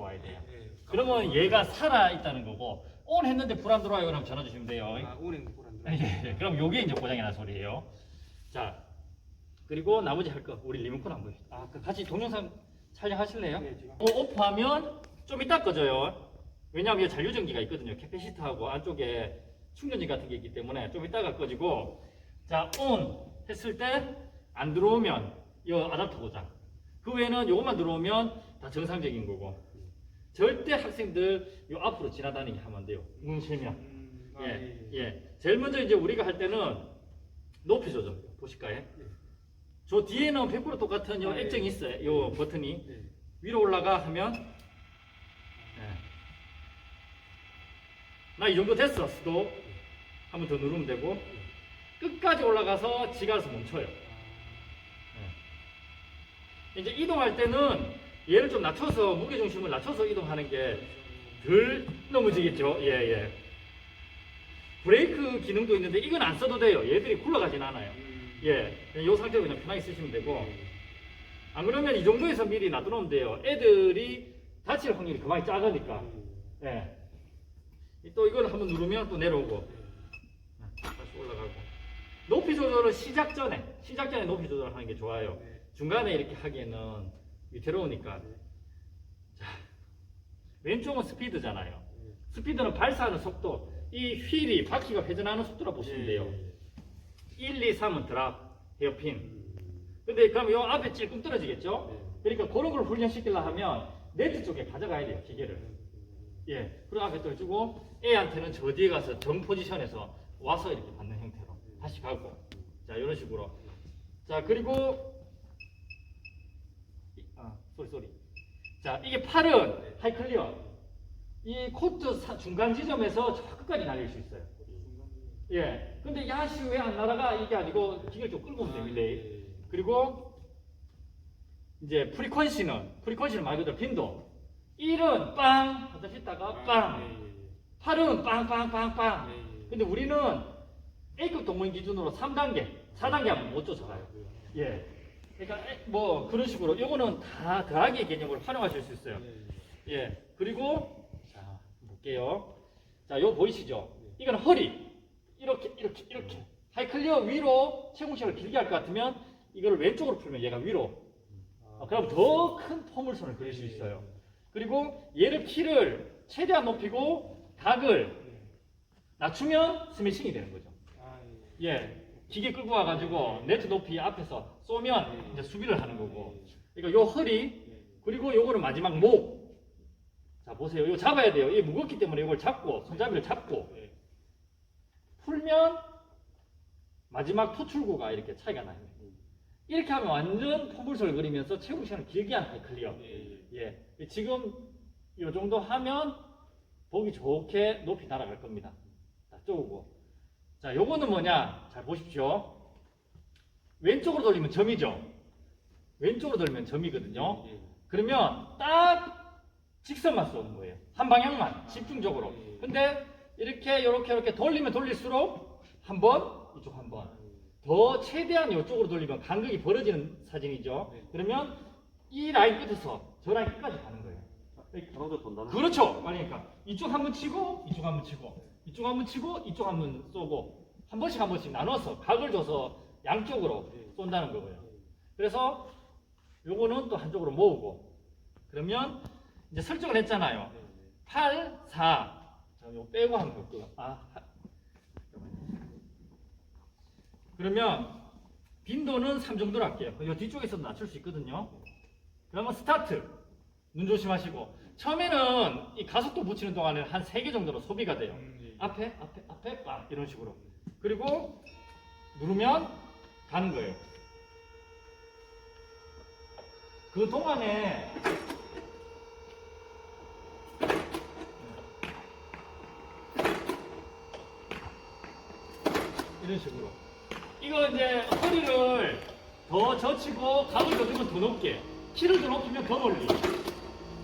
들어와야 돼요. 예. 그러면 얘가 살아 있다는 거고 온 했는데 불안 들어와요. 그럼 전화 주시면 돼요. 아, 운행 불안 예, 예. 그럼 요게 이제 고장이 난 소리예요. 자, 그리고 나머지 할 거 우리 리모컨 안 보여요. 아, 그 같이 동영상 촬영하실래요? 네, 지금. 어, 오프하면 좀 이따 꺼져요. 왜냐하면 여기 잔류전기가 있거든요. 캐패시터하고 안쪽에 충전지 같은 게 있기 때문에 좀 이따가 꺼지고 자, 온 했을 때 안 들어오면 이 아답터 고장. 그 외에는 요것만 들어오면 다 정상적인 거고 절대 학생들 요 앞으로 지나다니게 하면 안 돼요. 문 실명. 음, 아, 예, 예. 제일 먼저 이제 우리가 할 때는 높이 조절 보실까요? 저 뒤에는 100% 똑같은 요 아, 예. 액정이 있어요. 요 버튼이 예. 위로 올라가 하면 예. 나이 정도 됐어. 스톱. 한번 더 누르면 되고 끝까지 올라가서 지가 알아서 멈춰요. 예. 이제 이동할 때는 얘를 좀 낮춰서 무게 중심을 낮춰서 이동하는 게 덜 넘어지겠죠. 예, 예. 브레이크 기능도 있는데 이건 안 써도 돼요. 얘들이 굴러가진 않아요. 음. 예, 이 상태로 그냥 편하게 쓰시면 되고 안 그러면 이 정도에서 미리 놔두면 돼요. 애들이 다칠 확률이 그만이 작으니까. 예. 또 이걸 한번 누르면 또 내려오고 다시 올라가고. 높이 조절은 시작 전에 시작 전에 높이 조절하는 게 좋아요. 중간에 이렇게 하기에는 위태로우니까. 자, 왼쪽은 스피드잖아요. 스피드는 발사하는 속도, 이 휠이 바퀴가 회전하는 속도라 보시면 돼요. 1, 2, 3은 드랍, 헤어핀. 근데 그럼 요 앞에 찔끔 떨어지겠죠? 그러니까 그런 걸 훈련시키려 하면 네트 쪽에 가져가야 돼요, 기계를. 예. 그리고 앞에 떨어지고 A한테는 저 뒤에 가서 정 포지션에서 와서 이렇게 받는 형태로 다시 가고. 자, 이런 식으로. 자, 그리고 이- 아, 쏘리 쏘리. 자, 이게 팔은 하이클리어. 이 코트 사- 중간 지점에서 저 끝까지 날릴 수 있어요. 예. 근데 야시 왜 안 날아가? 이게 아니고 기계를 좀 끌고 오면 됩니다. 그리고 이제 프리퀀시는 프리퀀시는 말 그대로 빈도 1은 빵 하다 싶다가 빵 8은 빵빵빵빵 근데 우리는 A급 동문 기준으로 3단계 4단계 하면 못 쫓아가요 예 그러니까 에- 뭐 그런 식으로 요거는 다 더하기 개념으로 활용하실 수 있어요. 예 그리고 자 볼게요. 자 요 보이시죠? 이거는 허리. 이렇게 이렇게 이렇게. 하이클리어 위로 채공식을 길게 할 것 같으면 이거를 왼쪽으로 풀면 얘가 위로. 어, 그럼 더 큰 포물선을 그릴 수 있어요. 그리고 얘를 키를 최대한 높이고 각을 낮추면 스매싱이 되는 거죠. 예, 기계 끌고 와가지고 네트 높이 앞에서 쏘면 이제 수비를 하는 거고. 그러니까 요 허리 그리고 요거는 마지막 목. 자 보세요, 이거 잡아야 돼요. 이게 무겁기 때문에 이걸 잡고 손잡이를 잡고 풀면 마지막 토출구가 이렇게 차이가 나요. 이렇게 하면 완전 포물선을 그리면서 최고 시간을 길게 한 하이클리어. 예. 지금 이 정도 하면 보기 좋게 높이 날아갈 겁니다. 자, 쪼고. 자, 요거는 뭐냐? 잘 보십시오. 왼쪽으로 돌리면 점이죠. 왼쪽으로 돌리면 점이거든요. 그러면 딱 직선만 쏘는 거예요. 한 방향만 집중적으로. 근데 이렇게 이렇게 이렇게 돌리면 돌릴수록 한 번, 이쪽 한 번. 더 최대한 이쪽으로 돌리면 간극이 벌어지는 사진이죠. 그러면 이 라인 끝에서 저 라인 끝까지 가는 거예요. 돈다는 그렇죠. 그러니까 이쪽 한 번 치고 이쪽 한 번 치고 이쪽 한 번 치고 이쪽 한 번 쏘고 한 번씩 한 번씩 나눠서 각을 줘서 양쪽으로 쏜다는 거고요. 그래서 요거는 또 한쪽으로 모으고 그러면 이제 설정을 했잖아요. 8, 4. 자, 요 빼고 한번 볼게요. 아, 하- 그러면 빈도는 3 정도로 할게요. 요 뒤쪽에서도 낮출 수 있거든요. 그러면 스타트. 눈 조심하시고. 처음에는 이 가속도 붙이는 동안에 한 3개 정도로 소비가 돼요. 앞에, 앞에, 앞에, 빵. 이런 식으로. 그리고 누르면 가는 거예요. 그 동안에 이런 식으로. 이거 이제 허리를 더 젖히고 각을 더 주면 더 높게, 키를 더 높이면 더 멀리.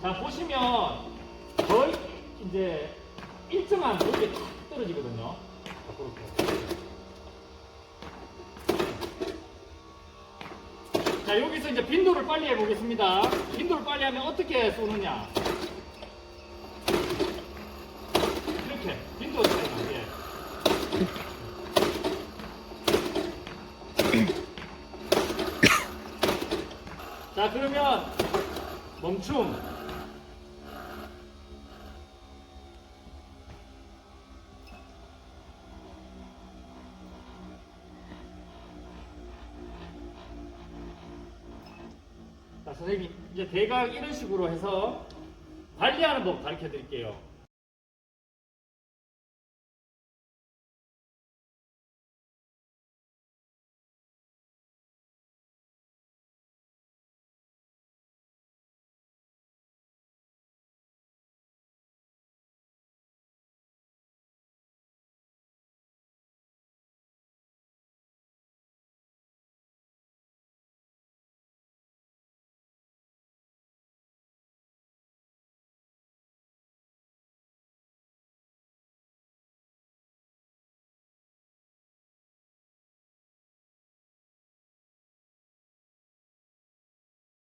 자 보시면 거의 이제 일정한 높이 탁 떨어지거든요. 그렇게. 자, 여기서 이제 빈도를 빨리 해보겠습니다. 빈도를 빨리 하면 어떻게 쏘느냐. 이렇게. 빈도 차이가, 예. 자, 그러면 멈춤. 선생님 이제 대각 이런 식으로 해서 관리하는 법 가르쳐 드릴게요